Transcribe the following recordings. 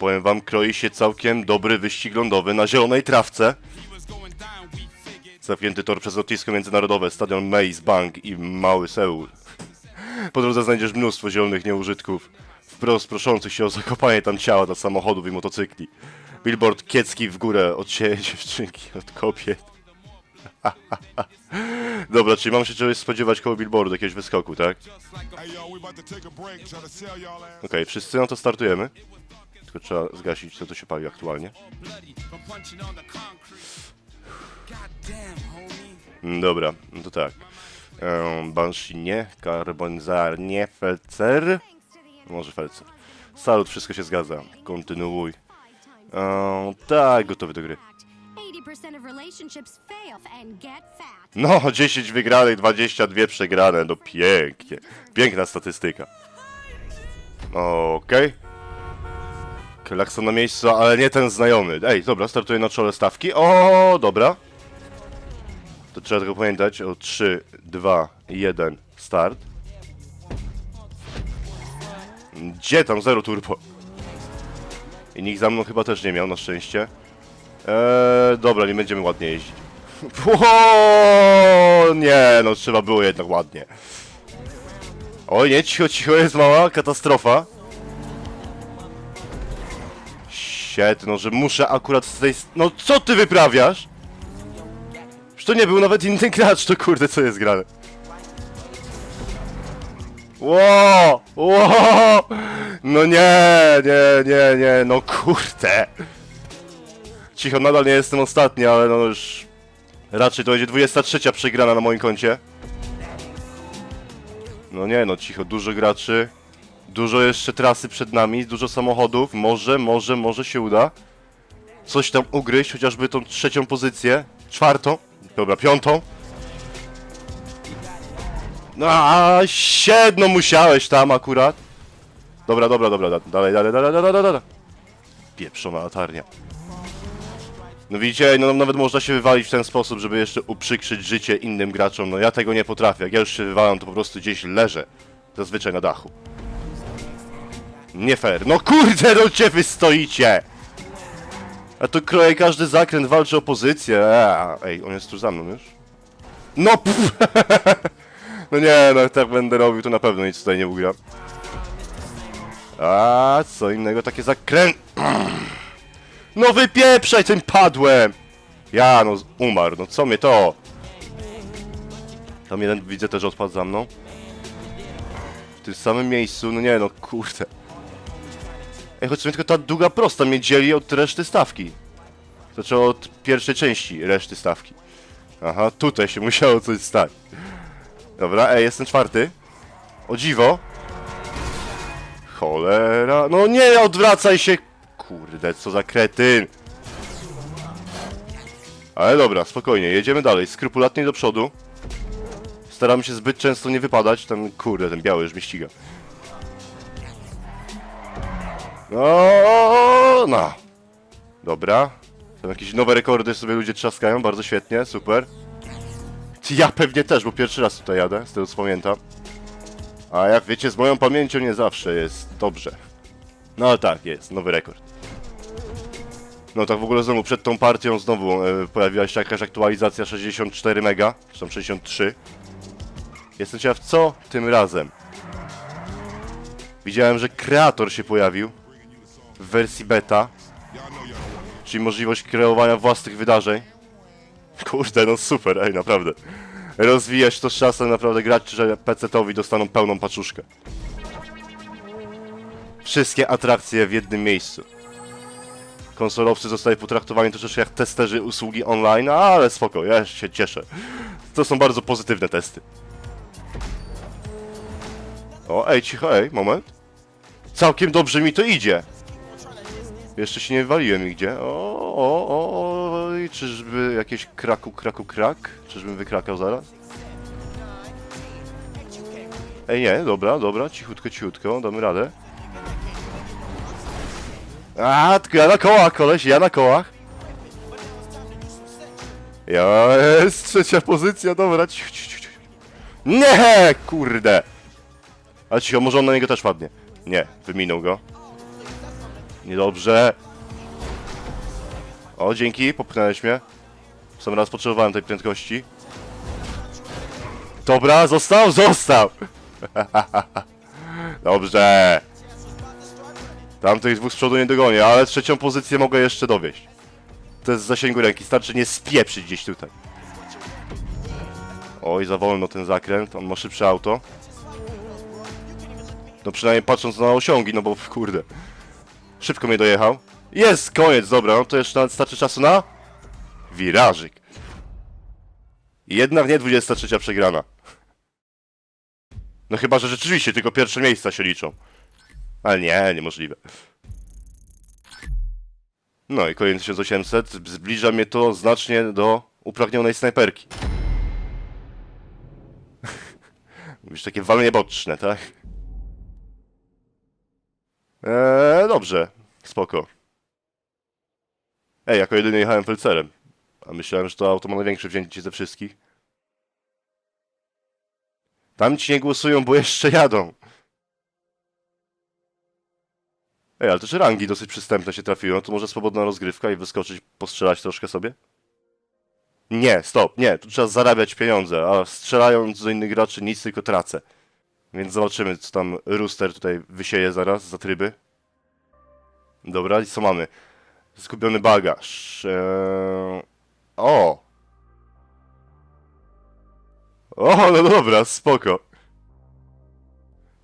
Powiem wam, kroi się całkiem dobry wyścig lądowy na zielonej trawce. Zamknięty tor przez lotnisko międzynarodowe, stadion Maze Bank i Mały Seul. Po drodze znajdziesz mnóstwo zielonych nieużytków, wprost proszących się o zakopanie tam ciała dla samochodów i motocykli. Billboard kiecki w górę, od siebie dziewczynki, od kobiet. Dobra, czyli mam się czegoś spodziewać koło billboardu, jakiegoś wyskoku, tak? Okej, wszyscy no to startujemy. Tylko trzeba zgasić, co to się pali aktualnie. Mm, Dobra, no to tak. Um, Banshee nie, Carbonzar nie, Felcer. Może Felcer. Salut, wszystko się zgadza. Kontynuuj. Um, tak, gotowy do gry. 80% of relationships fail and get fat. No, 10 wygranych, 22 przegrane, no pięknie. Piękna statystyka. Okej. Klakson na miejscu, ale nie ten znajomy. Ej, dobra, startuję na czole stawki. O, dobra. To trzeba tylko pamiętać o 3, 2, 1, start. Gdzie tam? Zero turbo. I nikt za mną chyba też nie miał, na szczęście. Eee, dobra, nie będziemy ładnie jeździć. O, nie, no trzeba było jednak ładnie. Oj, nie, cicho, cicho, jest mała katastrofa. Shit, no, że muszę akurat z tej... No, co ty wyprawiasz? Że to nie był nawet inny gracz, to kurde, co jest grane. Ło, ło, no nie, nie, nie, nie, no kurde. Cicho, nadal nie jestem ostatni, ale no już... Raczej to będzie 23 przegrana na moim koncie. No nie, no cicho, dużo graczy. Dużo jeszcze trasy przed nami, dużo samochodów. Może, może, może się uda. Coś tam ugryźć, chociażby tą trzecią pozycję. Czwartą. Dobra, piątą. No, a siedno musiałeś tam akurat. Dobra, dobra, dobra, da- dalej, dalej, dalej, dalej, dalej, dalej. Pieprzona latarnia. No widzicie, no nawet można się wywalić w ten sposób, żeby jeszcze uprzykrzyć życie innym graczom. No ja tego nie potrafię. Jak ja już się wywalam, to po prostu gdzieś leżę. Zazwyczaj na dachu. Nie fair. No kurde, no gdzie wy stoicie? A tu kroję każdy zakręt, walczy o pozycję. Eee, ej, on jest tu za mną już? No pff. No nie, no tak będę robił, to na pewno nic tutaj nie ugra. A co innego, takie zakręt... No wypieprzaj tym padłem! Ja no, umarł, no co mnie to? Tam jeden widzę też odpadł za mną. W tym samym miejscu, no nie no, kurde. Ej, choć tylko ta długa prosta mnie dzieli od reszty stawki. Znaczy od pierwszej części reszty stawki. Aha, tutaj się musiało coś stać. Dobra, ej, jestem czwarty. O dziwo. Cholera. No nie, odwracaj się. Kurde, co za kretyn. Ale dobra, spokojnie, jedziemy dalej. Skrupulatnie do przodu. Staramy się zbyt często nie wypadać. Ten, kurde, ten biały już mnie ściga. No, no. Dobra. Tam jakieś nowe rekordy sobie ludzie trzaskają, bardzo świetnie, super. Ja pewnie też, bo pierwszy raz tutaj jadę, z tego co pamiętam. A jak wiecie, z moją pamięcią nie zawsze jest dobrze. No ale tak, jest, nowy rekord. No tak w ogóle znowu, przed tą partią znowu e, pojawiła się jakaś aktualizacja 64 mega, czy tam 63. Jestem ciekaw, co tym razem. Widziałem, że kreator się pojawił w wersji beta, czyli możliwość kreowania własnych wydarzeń. Kurde, no super, ej, naprawdę. Rozwijać to z czasem, naprawdę grać, że PC-towi dostaną pełną paczuszkę. Wszystkie atrakcje w jednym miejscu. Konsolowcy zostali potraktowani troszeczkę jak testerzy usługi online, ale spoko, ja się cieszę. To są bardzo pozytywne testy. O, ej, cicho, ej, moment. Całkiem dobrze mi to idzie. Jeszcze się nie wywaliłem nigdzie. O, o, o, o, i czyżby jakieś kraku, kraku, krak? Czyżbym wykrakał zaraz? Ej, nie, dobra, dobra, cichutko, cichutko, damy radę. A, tylko ja na kołach, koleś, ja na kołach. Jest, trzecia pozycja, dobra, cicho, cicho, cicho. Nie, kurde. Ale cicho, może on na niego też padnie. Nie, wyminął go. Niedobrze. O, dzięki, popchnąłeś mnie. W sam raz potrzebowałem tej prędkości. Dobra, został, został! Dobrze. Tamtych dwóch z przodu nie dogonię, ale trzecią pozycję mogę jeszcze dowieść. To jest z zasięgu ręki, starczy nie spieprzyć gdzieś tutaj. Oj, za wolno ten zakręt, on ma szybsze auto. No przynajmniej patrząc na osiągi, no bo kurde. Szybko mnie dojechał. Jest, koniec, dobra, no to jeszcze nawet starczy czasu na... Wirażyk. Jednak nie 23 przegrana. No chyba, że rzeczywiście tylko pierwsze miejsca się liczą. Ale nie, niemożliwe. No i kolejny 1800. Zbliża mnie to znacznie do upragnionej snajperki. Mówisz takie walenie boczne, tak? Eee, dobrze. Spoko. Ej, jako jedyny jechałem felcerem. A myślałem, że to auto ma największe wzięcie ze wszystkich. Tam ci nie głosują, bo jeszcze jadą. Ej, ale też rangi dosyć przystępne się trafiły. To może swobodna rozgrywka i wyskoczyć, postrzelać troszkę sobie? Nie, stop, nie. Tu trzeba zarabiać pieniądze, a strzelając do innych graczy nic, tylko tracę. Więc zobaczymy, co tam Rooster tutaj wysieje zaraz za tryby. Dobra, i co mamy? Zgubiony bagaż. Eee... O! O, no dobra, spoko.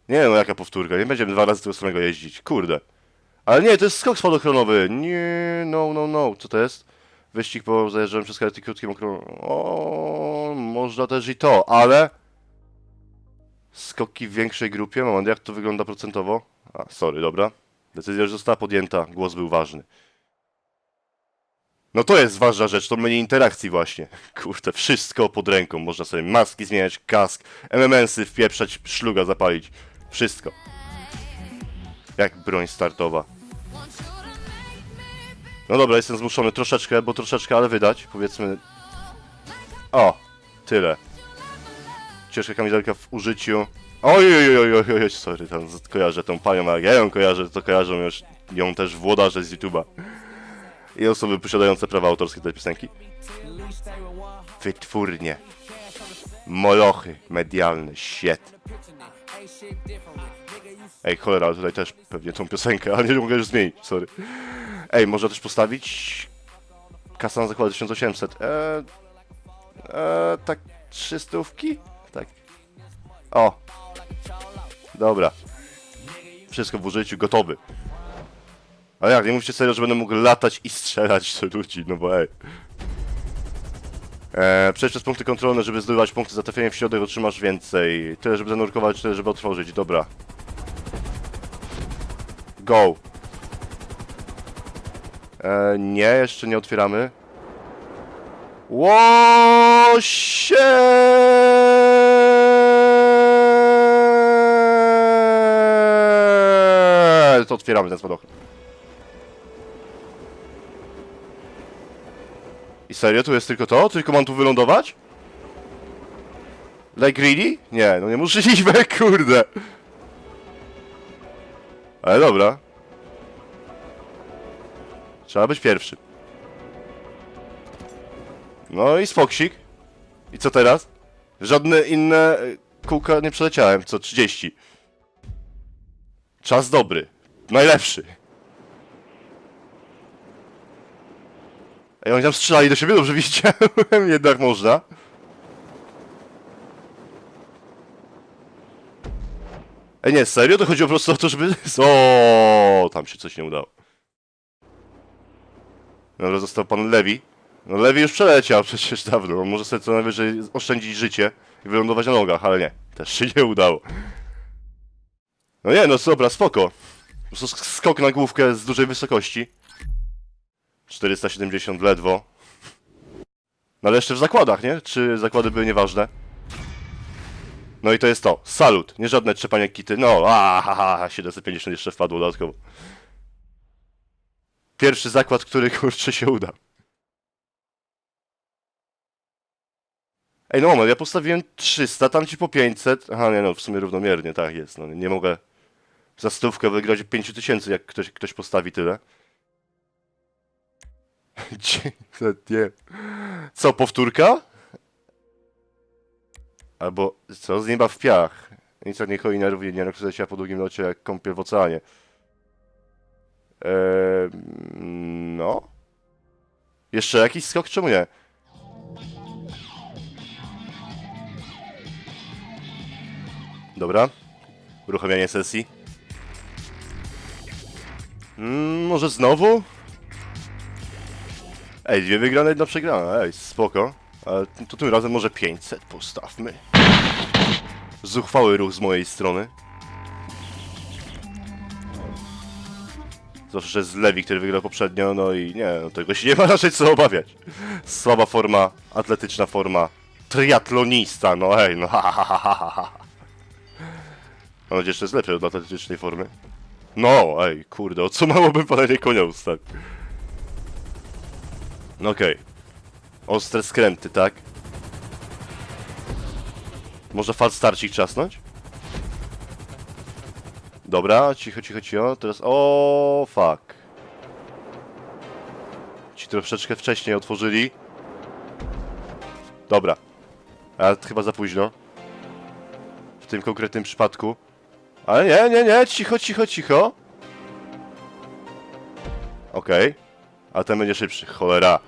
Nie no, jaka powtórka. Nie będziemy dwa razy tego samego jeździć. Kurde. Ale nie, to jest skok spadochronowy. Nie, no, no, no. Co to jest? Wyścig po zajeżdżałem przez karty krótkim okrąg... O, można też i to, ale... Skoki w większej grupie. Moment, jak to wygląda procentowo? A, sorry, dobra. Decyzja już została podjęta. Głos był ważny. No to jest ważna rzecz, to menu interakcji właśnie. Kurde, wszystko pod ręką. Można sobie maski zmieniać, kask, MMS-y wpieprzać, szluga zapalić. Wszystko. Jak broń startowa. No dobra, jestem zmuszony troszeczkę, bo troszeczkę, ale wydać. Powiedzmy... O! Tyle. Ciężka kamizelka w użyciu. Oj, oj, oj, oj, oj, sorry, tam kojarzę tą panią, a ja ją kojarzę, to kojarzą już ją też włodarze z YouTube'a. I osoby posiadające prawa autorskie tej piosenki. Wytwórnie. Molochy medialne, shit. Ej, cholera, ale tutaj też pewnie tą piosenkę, ale nie mogę już zmienić, sorry. Ej, można też postawić... Kasa na zakład 1800. Eee, eee, tak, trzy stówki? Tak. O. Dobra. Wszystko w użyciu, gotowy. Ale jak, nie mówcie serio, że będę mógł latać i strzelać do ludzi, no bo ej. Eee, przejść przez punkty kontrolne, żeby zdobywać punkty za w środek, otrzymasz więcej. Tyle, żeby zanurkować, tyle, żeby otworzyć. Dobra. Go. Eee, nie, jeszcze nie otwieramy. Łosie! To otwieramy ten spadochron. I serio, tu jest tylko to? Tylko mam tu wylądować? Like really? Nie, no nie możliwe, kurde. Ale dobra. Trzeba być pierwszy. No i spoksik. I co teraz? Żadne inne kółka nie przeleciałem, co 30. Czas dobry. Najlepszy. Ej, oni tam strzelali do siebie, dobrze widziałem, jednak można. Ej, nie, serio? To chodziło po prostu o to, żeby... O, tam się coś nie udało. Dobra, został pan Lewi. No Lewi już przeleciał przecież dawno. On może sobie co najwyżej oszczędzić życie i wylądować na nogach, ale nie. Też się nie udało. No nie, no dobra, spoko. Po prostu sk- skok na główkę z dużej wysokości. 470 ledwo. No ale jeszcze w zakładach, nie? Czy zakłady były nieważne? No i to jest to. Salut. Nie żadne trzepanie kity. No, a, ha, ha, ha, 750 jeszcze wpadło dodatkowo. Pierwszy zakład, który kurczę się uda. Ej, no moment, ja postawiłem 300, tam ci po 500. Aha, nie no, w sumie równomiernie, tak jest. No, nie mogę Za stówkę wygrać 5 tysięcy, jak ktoś, ktoś postawi tyle. Nie. Co, powtórka? Albo co, z nieba w piach. Nic nie choi nerwy, nie rozkręca się po długim locie jak kąpiel w oceanie. Eee, no. Jeszcze jakiś skok, czemu nie? Dobra. Uruchamianie sesji. Mm, może znowu? Ej, dwie wygrane, jedna przegrana. Ej, spoko. Ale to tym razem może 500 postawmy. Zuchwały ruch z mojej strony. Zwłaszcza, z Lewi, który wygrał poprzednio, no i nie, no tego się nie ma raczej co obawiać. Słaba forma, atletyczna forma, triatlonista, no ej, no ha ha ha ha ha. Mam nadzieję, że jest lepsze od atletycznej formy. No, ej, kurde, o co małobym palenie konia ustawił? No okej. Ostre skręty, tak? Może fal starcik czasnąć? Dobra, cicho, cicho, cicho. Teraz. O, fuck. Ci troszeczkę wcześniej otworzyli. Dobra. Ale chyba za późno. W tym konkretnym przypadku. Ale nie, nie, nie, cicho, cicho, cicho. Okej. A ten będzie szybszy, cholera.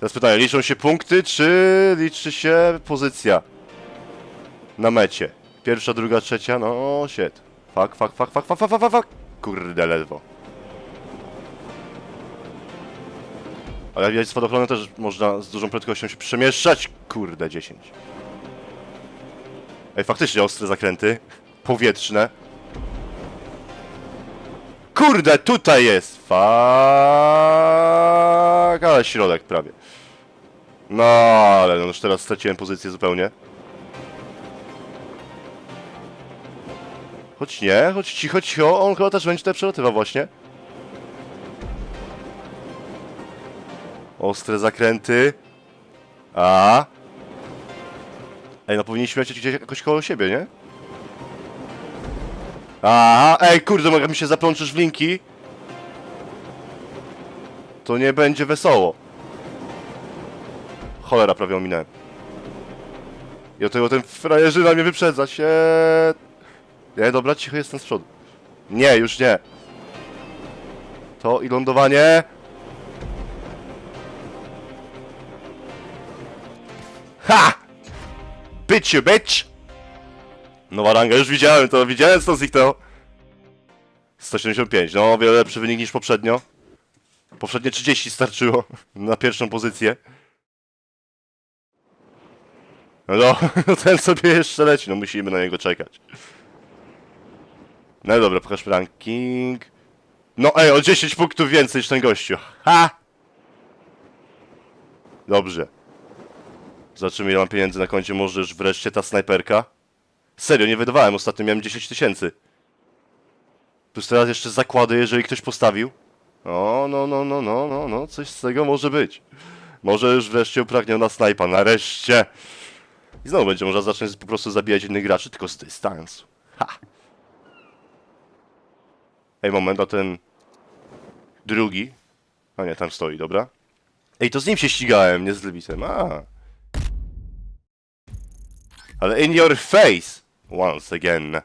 Teraz pytanie, liczą się punkty, czy liczy się pozycja na mecie? Pierwsza, druga, trzecia, no shit. Fuck, fuck, fuck, fuck, fuck, fuck, fuck, fuck. Kurde, ledwo. Ale jak widać spadochronem też można z dużą prędkością się przemieszczać. Kurde, 10. Ej, faktycznie ostre zakręty. Powietrzne. Kurde, tutaj jest! Fuck, ale środek prawie. No, ale no już teraz straciłem pozycję zupełnie. Choć nie, choć cicho, cicho, on chyba też będzie tutaj przelatywał właśnie. Ostre zakręty. A. Ej, no powinniśmy lecieć gdzieś jakoś koło siebie, nie? Aha, ej, kurde, jak mi się zaplączysz w linki, to nie będzie wesoło. Cholera, prawie ominąłem. I o tego ten frajerzyna mnie wyprzedza się. Nie, dobra, cicho jestem z przodu. Nie, już nie. To i lądowanie. Ha! Bitch you, bitch! Nowa ranga, już widziałem to, widziałem co zniknęło. 175, no o wiele lepszy wynik niż poprzednio. Poprzednie 30 starczyło na pierwszą pozycję. No, no ten sobie jeszcze leci, no musimy na niego czekać. No dobra, pokaż ranking. No ej, o 10 punktów więcej niż ten gościu. Ha! Dobrze. Zobaczymy ile mam pieniędzy na koncie, może już wreszcie ta snajperka. Serio, nie wydawałem, ostatnio miałem 10 tysięcy. Plus teraz jeszcze zakłady, jeżeli ktoś postawił. O, no, no, no, no, no, no, coś z tego może być. Może już wreszcie upragniona snajpa, nareszcie. I znowu będzie można zacząć po prostu zabijać innych graczy, tylko z dystansu. Ha! Ej, moment, a ten... Drugi? A nie, tam stoi, dobra. Ej, to z nim się ścigałem, nie z Lewisem, a. Ale in your face! Once again.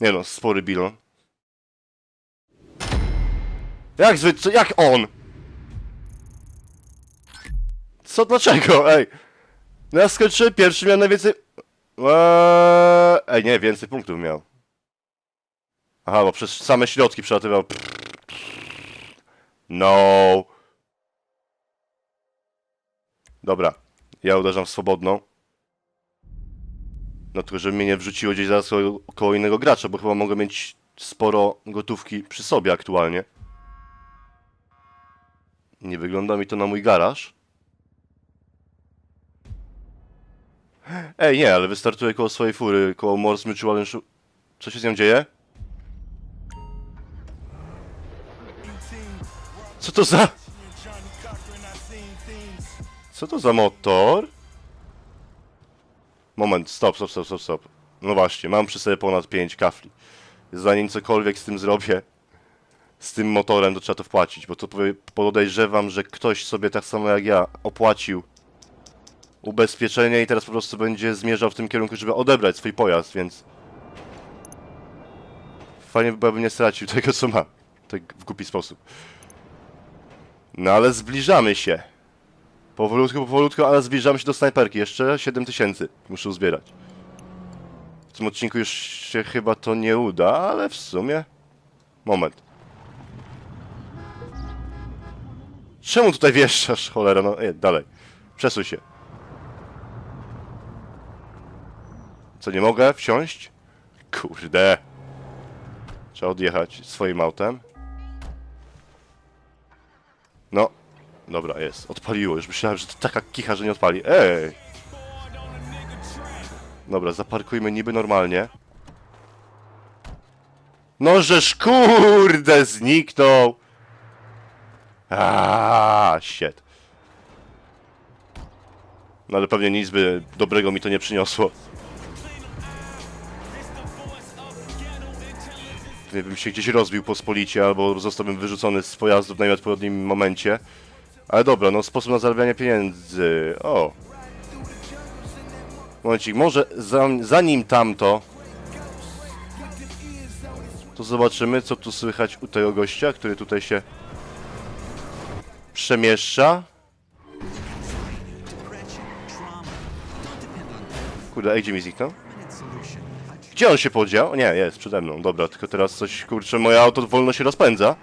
Nie no, spory bilon. Jak zwy... co- jak on? Co, dlaczego? Ej. No ja skończyłem pierwszy, miałem najwięcej... Eee... Ej, nie, więcej punktów miał. Aha, bo przez same środki przelatywał. No. Dobra. Ja uderzam w swobodną. No tylko, żeby mnie nie wrzuciło gdzieś zaraz koło, koło innego gracza, bo chyba mogę mieć sporo gotówki przy sobie aktualnie. Nie wygląda mi to na mój garaż. Ej, nie, ale wystartuję koło swojej fury, koło Morse Mutual Insur- Co się z nią dzieje? Co to za... Co to za motor? Moment, stop, stop, stop, stop, stop. No właśnie, mam przy sobie ponad 5 kafli. Zanim cokolwiek z tym zrobię, z tym motorem, to trzeba to wpłacić, bo to podejrzewam, że ktoś sobie tak samo jak ja opłacił ubezpieczenie i teraz po prostu będzie zmierzał w tym kierunku, żeby odebrać swój pojazd, więc fajnie by bym nie stracił tego, co ma. Tak w głupi sposób. No ale zbliżamy się. Powolutku, powolutku, ale zbliżamy się do snajperki. Jeszcze 7000 muszę uzbierać. W tym odcinku już się chyba to nie uda, ale w sumie... Moment. Czemu tutaj wieszczasz, cholera? No, e, dalej. Przesuń się. Co, nie mogę wsiąść? Kurde. Trzeba odjechać swoim autem. No. Dobra, jest. Odpaliło. Już myślałem, że to taka kicha, że nie odpali. Ej! Dobra, zaparkujmy niby normalnie. No żeż kurde zniknął! Aaaa, shit. No ale pewnie nic by dobrego mi to nie przyniosło. Pewnie bym się gdzieś rozbił pospolicie, albo zostałbym wyrzucony z pojazdu w najodpowiednim momencie. Ale dobra, no sposób na zarabianie pieniędzy. O. Momencik, może za- zanim tamto, to zobaczymy, co tu słychać u tego gościa, który tutaj się przemieszcza. Kurde, ej, gdzie mi zniknął? Gdzie on się podział? Nie, jest przede mną. Dobra, tylko teraz coś, kurczę, moje auto wolno się rozpędza.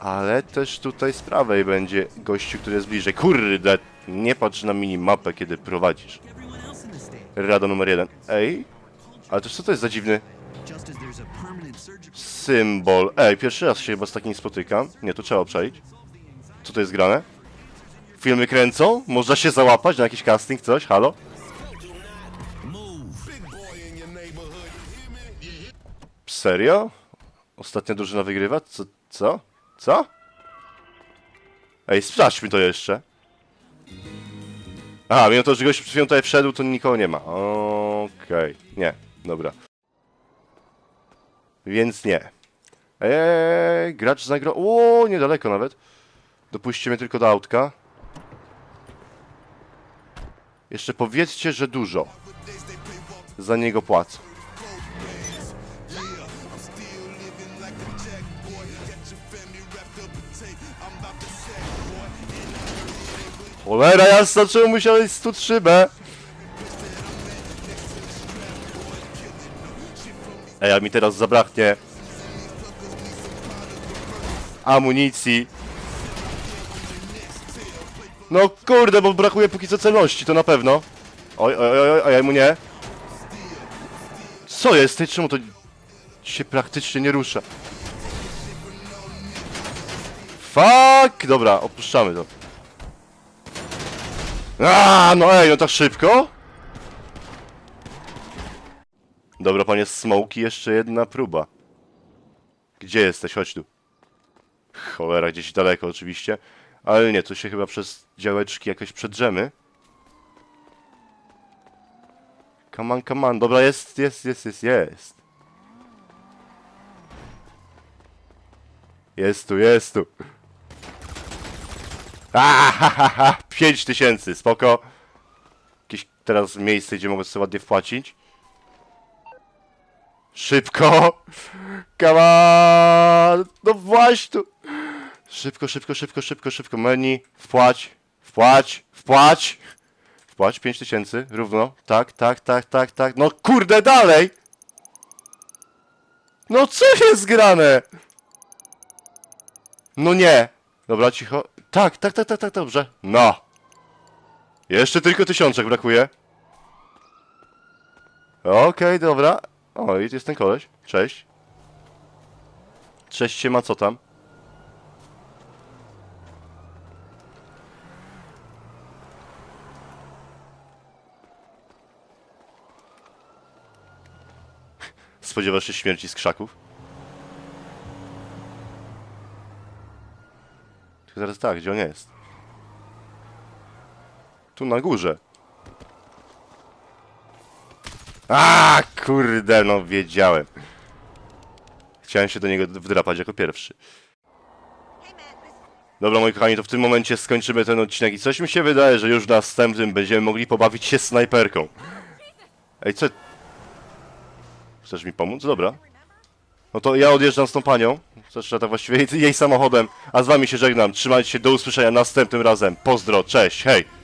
Ale też tutaj z prawej będzie gościu, który jest bliżej. Kurde, nie patrz na minimapę, kiedy prowadzisz. Rada numer jeden. Ej, ale to co to jest za dziwny symbol? Ej, pierwszy raz się chyba z takim spotykam. Nie, to trzeba przejść. Co to jest grane? Filmy kręcą? Można się załapać na jakiś casting, coś? Halo? Serio? Ostatnia drużyna wygrywa? Co? Co? Co? Ej, sprawdźmy to jeszcze. A, mimo to, że gość przed tutaj wszedł, to nikogo nie ma. Okej, nie, dobra. Więc nie. Eee, gracz zagro... O, niedaleko nawet. Dopuśćcie mnie tylko do autka. Jeszcze powiedzcie, że dużo. Za niego płacę. Cholera jasna, czemu musiałeś 103B? Ej, a mi teraz zabraknie amunicji. No kurde, bo brakuje póki co celności, to na pewno. Oj, oj, oj, oj, a ja mu nie. Co jest? Ty, czemu to się praktycznie nie rusza? Fuck! Dobra, opuszczamy to. A, no ej, no tak szybko? Dobra, panie Smoki, jeszcze jedna próba. Gdzie jesteś? Chodź tu. Cholera, gdzieś daleko oczywiście. Ale nie, tu się chyba przez działeczki jakoś przedrzemy. Come on, come on. Dobra, jest, jest, jest, jest, jest. Jest tu, jest tu. Ahahaha, 5 tysięcy, spoko. Jakieś teraz miejsce, gdzie mogę sobie ładnie wpłacić. Szybko! Come on! No właśnie! Szybko, szybko, szybko, szybko, szybko. Menu, wpłać, wpłać, wpłać! Wpłać 5 tysięcy, równo. Tak, tak, tak, tak, tak. No kurde, dalej! No co jest grane? No nie! Dobra, cicho. Tak, tak, tak, tak, tak, dobrze. No! Jeszcze tylko tysiączek brakuje. Okej, dobra. O, i jest ten koleś. Cześć. Cześć się ma, co tam? Spodziewasz się śmierci z krzaków? Zaraz tak, gdzie on jest? Tu na górze. A kurde, no wiedziałem. Chciałem się do niego wdrapać jako pierwszy. Dobra, moi kochani, to w tym momencie skończymy ten odcinek i coś mi się wydaje, że już w następnym będziemy mogli pobawić się snajperką. Ej, co... Chcesz mi pomóc? Dobra. No to ja odjeżdżam z tą panią, zresztą tak właściwie jej, jej samochodem, a z wami się żegnam. Trzymajcie się, do usłyszenia następnym razem. Pozdro, cześć, hej!